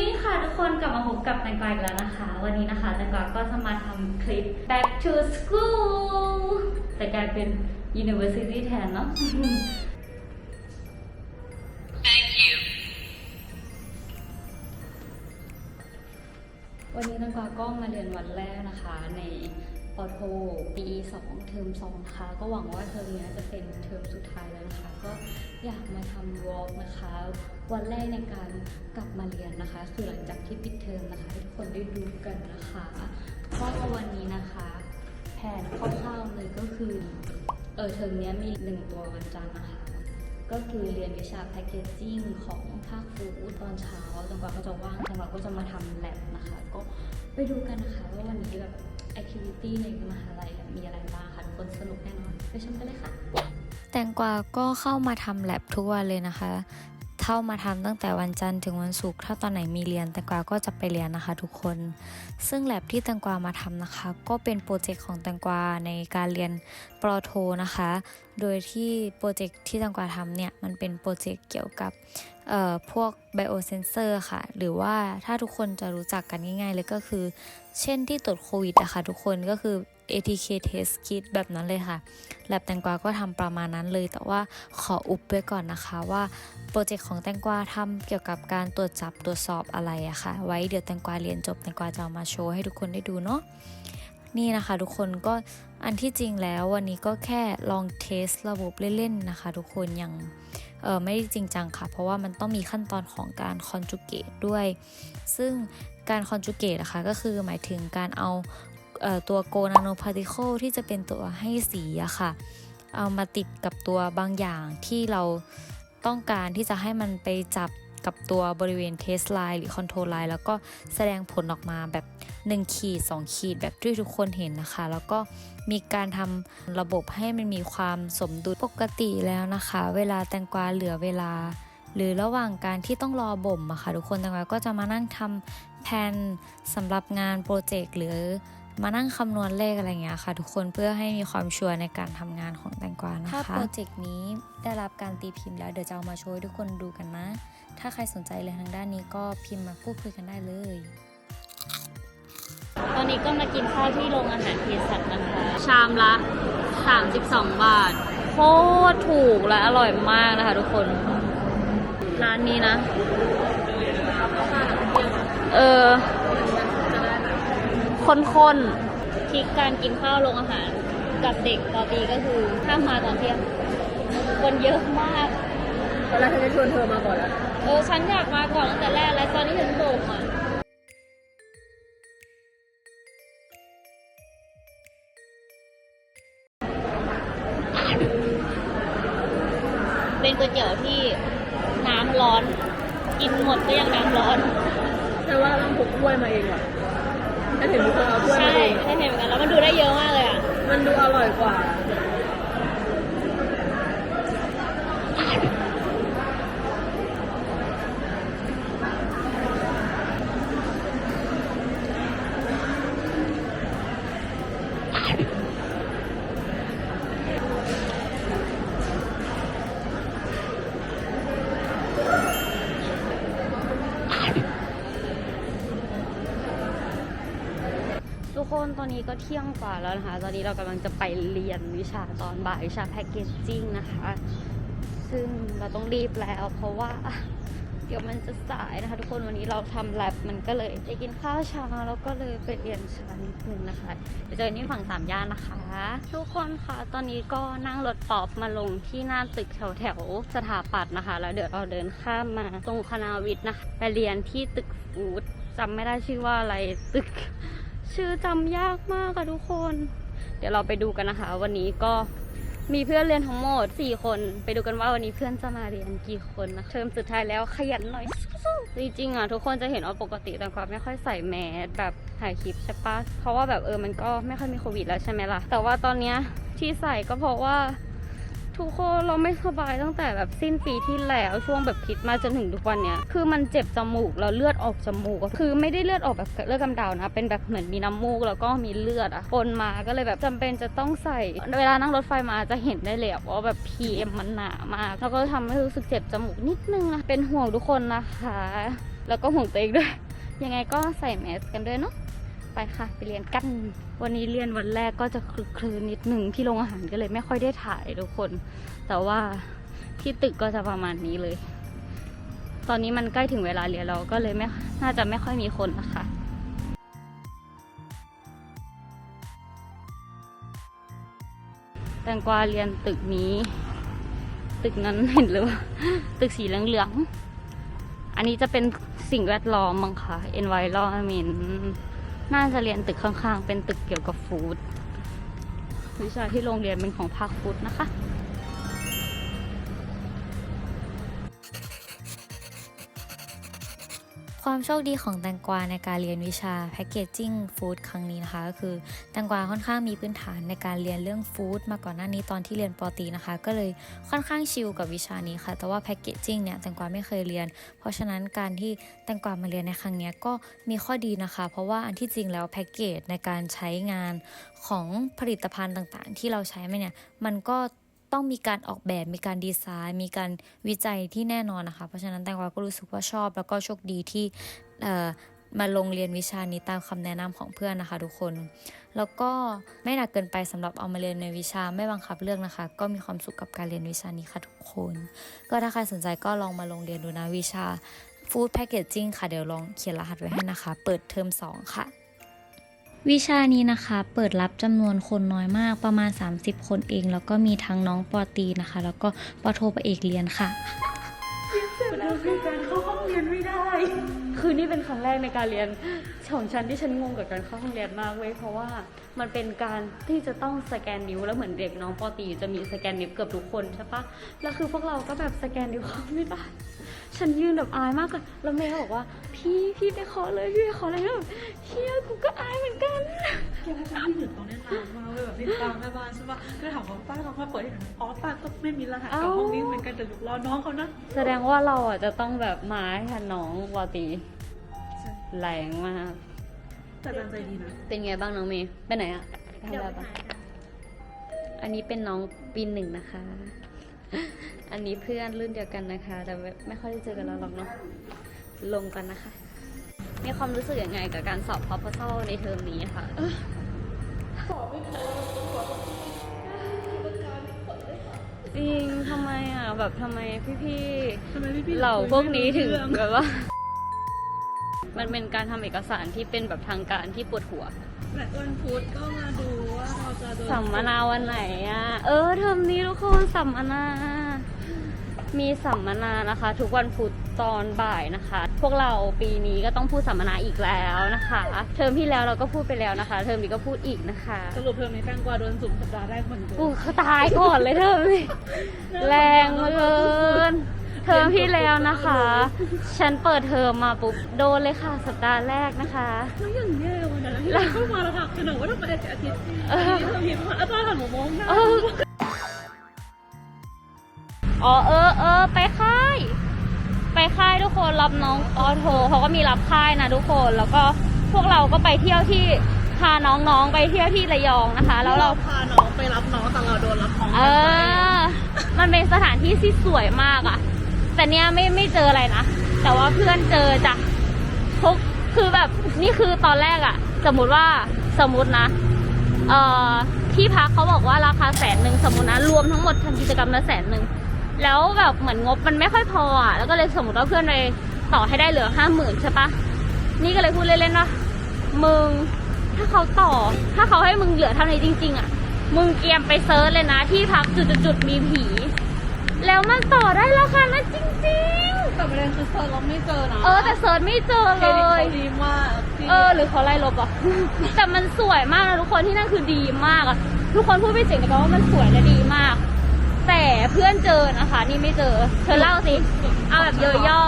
morning ค่ะทุกคนกลับมาพบกับแตงกวาอีกแล้วนะคะ วันนี้นะคะแตงกวาก็จะมาทำคลิป back to school แต่กลายเป็น university แทนเนาะวันนี้แตงกวาก็มาเรียนวันแรกนะคะใน ปอโทปี2เทอม2นะคะก็หวังว่าเทอมนี้จะเป็นเทอมสุดท้ายแล้วนะคะ ก็อยากมาทำวอล์กนะคะ วันแรกในการกลับมาเรียนนะคะ คือหลังจากที่ปิดเทอมนะคะให้ทุกคนได้ดูกันนะคะก็วันนี้นะคะ แผนคร่าวๆเลยก็คือเออเทอมนี้มีหนึ่งตัววันจันทร์นะคะก็คือเรียนวิชาแพคเกจจิ้งของภาคฟูดตอนเช้าจนกว่าก็จะว่างจนกว่าก็จะมาทำแลบนะคะ ก็ไปดูกันนะคะว่าวันนี้แบบ แอคทิวิตี้ในมหาลัยมีอะไรบ้างคะทุกคนสนุกแน่นอนไปชมกันเลยค่ะ แตงกวาก็เข้ามาทำแลบทุกวันเลยนะคะ เข้ามาทำตั้งแต่วันจันทร์ถึงวันศุกร์ถ้าตอนไหนมีเรียนแตงกวาก็จะไปเรียนนะคะ ทุกคน ซึ่งแลบที่แตงกวามาทำนะคะ ก็เป็นโปรเจกต์ของแตงกวาในการเรียนปรโทนะคะ โดยที่โปรเจกต์ที่แตงกวาทำเนี่ยมันเป็นโปรเจกต์เกี่ยวกับเอ่อพวกไบโอเซนเซอร์ค่ะ หรือว่าถ้าทุกคนจะรู้จักกันง่าย ๆ เลยก็คือ เช่นที่ตรวจโควิดอะค่ะทุกคนก็คือ ATK test kit แบบนั้นเลยค่ะ แลบแตงกวาก็ทำประมาณนั้นเลย แต่ว่าขออุบไว้ก่อนนะคะว่าโปรเจกต์ของแตงกวาทำเกี่ยวกับการตรวจจับตรวจสอบอะไรอะค่ะ ไว้เดี๋ยวแตงกวาเรียนจบแตงกวาจะามาโชว์ให้ทุกคนได้ดูเนาะนี่นะคะทุกคนก็อันที่จริงแล้ววันนี้ก็แค่ลองเทสระบบเล่นๆนะคะ ทุกคนยังเออไม่ได้จริงจังค่ะ เพราะว่ามันต้องมีขั้นตอนของการคอนจูเกตด้วย ซึ่งการคอนจูเกตนะคะก็คือหมายถึงการเอา ตัวโกนาโนพาร์ติเคิลที่จะเป็นตัวให้สีอะค่ะ เอามาติดกับตัวบางอย่างที่เราต้องการที่จะให้มันไปจับกับตัวบริเวณเทสไลน์หรือคอนโทรไลน์แล้วก็แสดงผลออกมาแบบ 1 ขีด 2 ขีดแบบที่ทุกคนเห็นนะคะ แล้วก็มีการทำระบบให้มันมีความสมดุลปกติแล้วนะคะ เวลาแตงกวาเหลือเวลา หรือระหว่างการที่ต้องรอบ่มอะค่ะทุกคนแตงกวาก็จะมานั่งทำแผนสำหรับงานโปรเจกต์หรือ มานั่งคำนวณเลขอะไรอย่างเงี้ยค่ะ ทุกคนเพื่อให้มีความชัวร์ในการทำงานของแตงกวานะคะ ถ้าโปรเจกต์นี้ได้รับการตีพิมพ์แล้วเดี๋ยวจะเอามาโชว์ให้ทุกคนดูกันนะ ถ้าใครสนใจเลยทางด้านนี้ก็พิมพ์มาพูดคุยกันได้เลย ตอนนี้ก็มากินข้าวที่โรงอาหารเภสัชนะคะ ชามละ 32 บาท โคตรถูกและอร่อยมากนะคะทุกคน ร้านนี้นะ เออ คนๆทริกการกินข้าวโรงอาหารกับเด็กตอนนี้ก็คือห้ามมาตอนเที่ยง คนเยอะมากตอนแรกฉันจะชวนเธอมาก่อนแล้วเออฉันอยากมาก่อนตั้งแต่แรกแล้วตอนนี้ถึงโบ่งอะเป็นก๋วยเตี๋ยวที่น้ำร้อน กินหมดก็ยังน้ำร้อนแต่ว่าต้องพกถ้วยมาเองว่ะถ้า เห็นมีคนเอาถ้วยใช่มาเองใช่เห็นเหมือนกันแล้วมันดูได้เยอะมากเลยอะ มันดูอร่อยกว่า ตอนนี้ก็เที่ยงกว่าแล้วนะคะ ตอนนี้เรากำลังจะไปเรียนวิชาตอนบ่ายวิชาแพคเกจจิ้งนะคะ ซึ่งเราต้องรีบแล้ว เพราะว่าเดี๋ยวมันจะสายนะคะ ทุกคนวันนี้เราทำแลบมันก็เลยจะกินข้าวเช้าแล้วก็เลยไปเรียนช้านิดนึงนะคะ เดี๋ยวเจอนที่ฝั่งสามย่านนะคะ ทุกคนคะตอนนี้ก็นั่งรถปอปมาลงที่หน้าตึกแถวแถวสถาปัตย์นะคะ แล้วเดี๋ยวเราเดินข้ามมาตรงคณะวิทย์นะคะไปเรียนที่ตึกฟูดจำไม่ได้ชื่อว่าอะไรตึก ชื่อจำยากมากค่ะทุกคน เดี๋ยวเราไปดูกันนะคะ วันนี้ก็มีเพื่อนเรียนทั้งหมด 4 คน ไปดูกันว่าวันนี้เพื่อนจะมาเรียนกี่คนนะเทอมสุดท้ายแล้วขยันหน่อย จริงๆอะทุกคนจะเห็นว่าปกติแต่ความไม่ค่อยใส่แมสแบบถ่ายคลิปใช่ปะเพราะว่าแบบเออมันก็ไม่ค่อยมีโควิดแล้วใช่ไหมล่ะ แต่ว่าตอนเนี้ยที่ใส่ก็เพราะว่า ทุกคนเราไม่สบายตั้งแต่แบบสิ้นปีที่แล้วช่วงแบบคิดมาจนถึงทุกวันเนี้ยคือมันเจ็บจมูกแล้วเลือดออกจมูกคือไม่ได้เลือดออกแบบเลือดกำเดานะเป็นแบบเหมือนมีน้ำมูกแล้วก็มีเลือดอะปนมาก็เลยแบบจำเป็นจะต้องใส่ เวลานั่งรถไฟมาจะเห็นได้เลยว่าแบบ PM มันหนามากแล้วก็ทำให้รู้สึกเจ็บจมูกนิดนึงนะเป็นห่วงทุกคนนะคะ แล้วก็ห่วงตัวเองด้วย ยังไงก็ใส่แมสกันด้วยเนาะ ไปค่ะ ไปเรียนกัน วันนี้เรียนวันแรกก็จะคลึกคลืนนิดหนึ่งที่โรงอาหารก็เลยไม่ค่อยได้ถ่ายทุกคน แต่ว่าที่ตึกก็จะประมาณนี้เลย ตอนนี้มันใกล้ถึงเวลาเรียนเราก็เลยไม่น่าจะไม่ค่อยมีคนนะคะแตงกวาเรียนตึกนี้ ตึกนั้นเห็นหรือว่าตึกสีเหลืองๆอันนี้จะเป็นสิ่งแวดล้อมมั้งคะ environment น่าจะเรียนตึกข้างๆ เป็นตึกเกี่ยวกับฟู้ดวิชาที่โรงเรียนเป็นของภาคฟู้ดนะคะ ความโชคดีของแตงกวาในการเรียนวิชาแพ c เกจจิ้งฟู้ดครั้งนี้นะคะก็คือแตงกวาค่อนข้างมีพื้นฐานในการเรียนเรื่องฟู้ดมาก่อนหน้านี้ตอนที่เรียนปอตีนะคะ ก็เลยค่อนข้างชิลกับวิชานี้ค่ะ แต่ว่าแพ c เกจจิ้งเนี่ยแตงกวาไม่เคยเรียน เพราะฉะนั้นการที่แตงกวามาเรียนในครั้งนี้ก็มีข้อดีนะคะ เพราะว่าอันที่จริงแล้วแพ็กเกจในการใช้งานของผลิตภัณฑ์ต่างๆ ที่เราใช้มาเนี่ยมันก็ ต้องมีการออกแบบมีการดีไซน์ มีการวิจัยที่แน่นอนนะคะ เพราะฉะนั้นแตงกวาก็รู้สึกว่าชอบ แล้วก็โชคดีที่มาลงเรียนวิชานี้ตามคำแนะนำของเพื่อนนะคะ ทุกคน แล้วก็ไม่หนักเกินไปสำหรับเอามาเรียนในวิชาไม่บังคับเลือกนะคะ ก็มีความสุขกับการเรียนวิชานี้ค่ะทุกคน ก็ถ้าใครสนใจก็ลองมาลงเรียนดูนะวิชา Food Packaging ค่ะ เดี๋ยวลองเขียนรหัสไว้ให้นะคะ เปิดเทอม2ค่ะ วิชานี้นะคะ เปิดรับจำนวนคนน้อยมากประมาณ 30 คนเอง แล้วก็มีทั้งน้องปอตีนะคะ แล้วก็ปอโทปอเอกเรียนค่ะมันคือการเข้าห้องเรียนไม่ได้ คือนี่เป็นครั้งแรกในการเรียนของฉันที่ฉันงงกับการเข้าห้องเรียนมากเว้ยเพราะว่ามันเป็นการที่จะต้องสแกนนิ้วแล้วเหมือนเด็กน้องปอตีจะมีสแกนนิ้วเกือบทุกคนใช่ปะแล้วคือพวกเราก็แบบสแกนนิ้วเขาไม่ได้ ฉันยืนแบบอายมากเลยแล้วเมย์ก็บอกว่า พี่พี่ไปขอเลยพี่ไปขอเลยแล้วแบบเฮียกูก็อายเหมือนกัน แกที่อยู่ตรงนี้นานมากเลยแบบติดตามแม่บ้านใช่ปะก็ถามว่าป้าเขาค่อยเปิดให้หนูอ๋อป้าก็ไม่มีรหัสกับห้องนี้เหมือนกันแต่รอน้องเขานะแสดงว่าเราอะจะต้องแบบมาให้ทันน้องปอตรีแรงมาก แต่ตั้งใจดีนะเป็นไงบ้างน้องเมย์ไปไหนอะไปทำอะไรบ้างอันนี้เป็นน้องปีหนึ่งนะคะ อันนี้เพื่อนรุ่นเดียวกันนะคะ แต่ไม่ไม่ค่อยได้เจอกันแล้วหรอกเนาะลงกันนะคะ มีความรู้สึกยังไงกับการสอบ proposal ในเทอมนี้ค่ะจริงทำไมอะแบบทำไมพี่ทำไมพี่ๆเหล่าพวกนี้ถึงแบบว่า มันเป็นการทำเอกสารที่เป็นแบบทางการที่ปวดหัวแต่วันพุธก็มาดู สัมมนาวันไหนอะ เออเทอมนี้ทุกคนสัมมนา มีสัมมนานะคะ ทุกวันพุธตอนบ่ายนะคะ พวกเราปีนี้ก็ต้องพูดสัมมนาอีกแล้วนะคะ เทอมที่แล้วเราก็พูดไปแล้วนะคะ เทอมนี้ก็พูดอีกนะคะ สรุปเทอมนี้แตงกวาโดนสุ่มสัปดาห์แรกเหมือนเดิอู้มเขาตายก่อนเลยเทอมนี้แรงเหลือเกินเทอมที่แล้วนะคะ ฉันเปิดเทอมมาปุ๊บโดนเลยค่ะสัปดาห์แรกนะคะแล้วอย่างแย่วันนั้นที่เราเข้ามาแล้วค่ะคือหนูว่าทำไมอาทิตย์นี้เทอมนี้อาจารย์หันมามองหน้าเอออ๋อเออเออไปค่าย ไปค่ายทุกคนรับน้องออโทเขาก็มีรับค่ายนะทุกคนแล้วก็พวกเราก็ไปเที่ยวที่พาน้องๆไปเที่ยวที่ระยองนะคะ แล้วเราพาน้องไปรับน้องแต่เราโดนรับน้องเออ มันเป็นสถานที่ที่สวยมากอะ แต่เนี้ยไม่ไม่เจออะไรนะ แต่ว่าเพื่อนเจอจ้ะพกคือแบบนี่คือตอนแรกอะสมมติว่าสมมตินะ เอ่อที่พักเขาบอกว่าราคาแสนหนึ่งสมมตินะรวมทั้งหมดทำกิจกรรมละแสนหนึ่งแล้วแบบเหมือนงบมันไม่ค่อยพออะแล้วก็เลยสมมติว่าเพื่อนไปต่อให้ได้เหลือห้าหมื่นใช่ปะนี่ก็เลยพูดเล่นๆว่ามึงถ้าเขาต่อ ถ้าเขาให้มึงเหลือเท่านี้จริง ๆ อะ มึงเตรียมไปเซิร์ชเลยนะ ที่พักจุดๆมีผี แล้วมันต่อได้ราคานั้นจริง แต่ประเด็นคือเซิร์ชเราไม่เจอนะๆ เออแต่เซิร์ชไม่เจอเครเลดิตย เขาดีมากที่เออหรือเขาไล่ลบอะ แต่มันสวยมากนะทุกคนที่นั่นคือดีมากอะ ทุกคนพูดเป็นเสียงเดียวกันว่ามันสวยและดีมาก แต่เพื่อนเจอนะคะ นี่ไม่เจอ เธอเล่าสิเอาแบบย่อ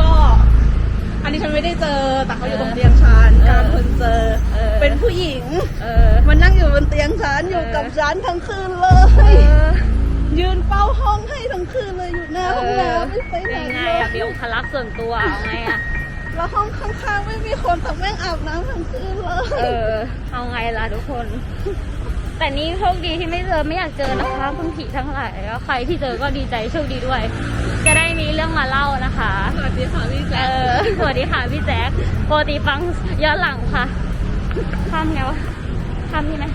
ก็ อันนี้ฉันไม่ได้เจอ แต่เขาอยู่ตรงเตียงฉันเออการคนเจอ เออ เป็นผู้หญิงๆเออ มันนั่งอยู่บนเตียงฉันอยู่กับฉันทั้งคืนเลเอยอ ยืนเฝ้าห้องให้ทั้งคืนเลยอยู่หน้าห้องน้ำไม่ไปไหนยังไงเลยอะเบลคลักษณ์ส่วนตัวเอาไงอะแล้วห้องข้างๆไม่มีคนแต่แม่งอาบน้ำทั้งคืนเลเอย อ เอาไงล่ะทุกคน แต่นี่โชคดีที่ไม่เจอไม่อยากเจอนะคะคุณผีทั้งหลายแล้วใครที่เจอก็ดีใจโชคดีด้วย จะได้มีเรื่องมาเล่านะคะ สวัสดีค่ะพี่เอแจ๊คอ สวัสดีค่ะพี่แจ๊คปกติฟังย้อนหลังค่ะข้ามไงวะข้ามนี่ไหม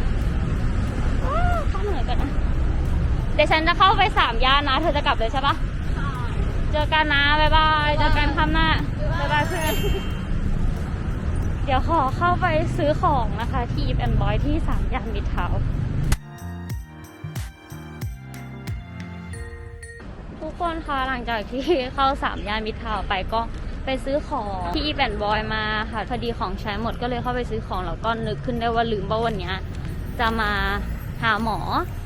อ้าวข้ามเหนือกันนะ เดี๋ยวฉันจะเข้าไปสามย่านนะ เธอจะกลับเลยใช่ปะเจอกันนะ บ๊ายบาย เจอกันข้ามหน้า บ๊ายบายเพื่อน เดี๋ยวขอเข้าไปซื้อของนะคะ ที่อีฟแอนบอยที่สามย่านมิตรทาวน์ทุกคนคะหลังจากที่เข้าสามย่านมิตรทาวน์ไปก็ไปซื้อของที่อีฟแอนบอยมาค่ะพอดีของใช้หมดก็เลยเข้าไปซื้อของแล้วก็นึกขึ้นได้ว่าลืมว่าวันเนี้ยจะมาหาหมอ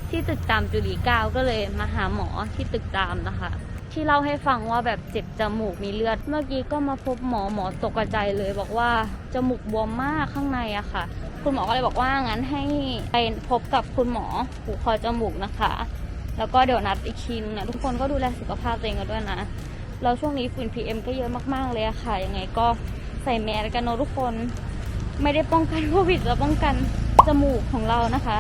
ที่ตึกจามจุลีเก้าก็เลยมาหาหมอที่ตึกจามนะคะ ที่เล่าให้ฟังว่าแบบเจ็บจมูกมีเลือด เมื่อกี้ก็มาพบหมอหมอตกใจเลย บอกว่าจมูกบวมมากข้างในอะค่ะ คุณหมอก็เลยบอกว่างั้นให้ไปพบกับคุณหมอหูคอจมูกนะคะ แล้วก็เดี๋ยวนัดอีกทีนึงนะทุกคนก็ดูแลสุขภาพตัวเองกันด้วยนะแล้วช่วงนี้ฝุ่น PM ก็เยอะมากๆเลยอะค่ะ ยังไงก็ใส่แมสกันเนอะทุกคน ไม่ได้ป้องกันโควิดจะป้องกันจมูกของเรานะคะ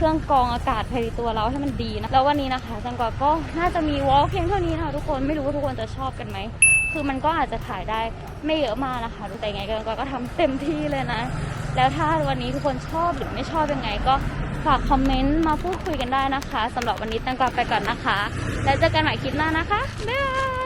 เครื่องกรองอากาศภายในตัวเราให้มันดีนะแล้ววันนี้นะคะจังกว่าก็น่าจะมีวอลเพียงเท่านี้นะคะทุกคนไม่รู้ว่าทุกคนจะชอบกันไหมคือมันก็อาจจะถ่ายได้ไม่เยอะมากนะคะแต่ไงจังกว่าก็ทำเต็มที่เลยนะ แล้วถ้าวันนี้ทุกคนชอบหรือไม่ชอบยังไงก็ฝากคอมเมนต์มาพูดคุยกันได้นะคะสำหรับวันนี้ตังกวาไปก่อนนะคะ แล้วเจอกันใหม่คลิปหน้านะคะบ๊ายบาย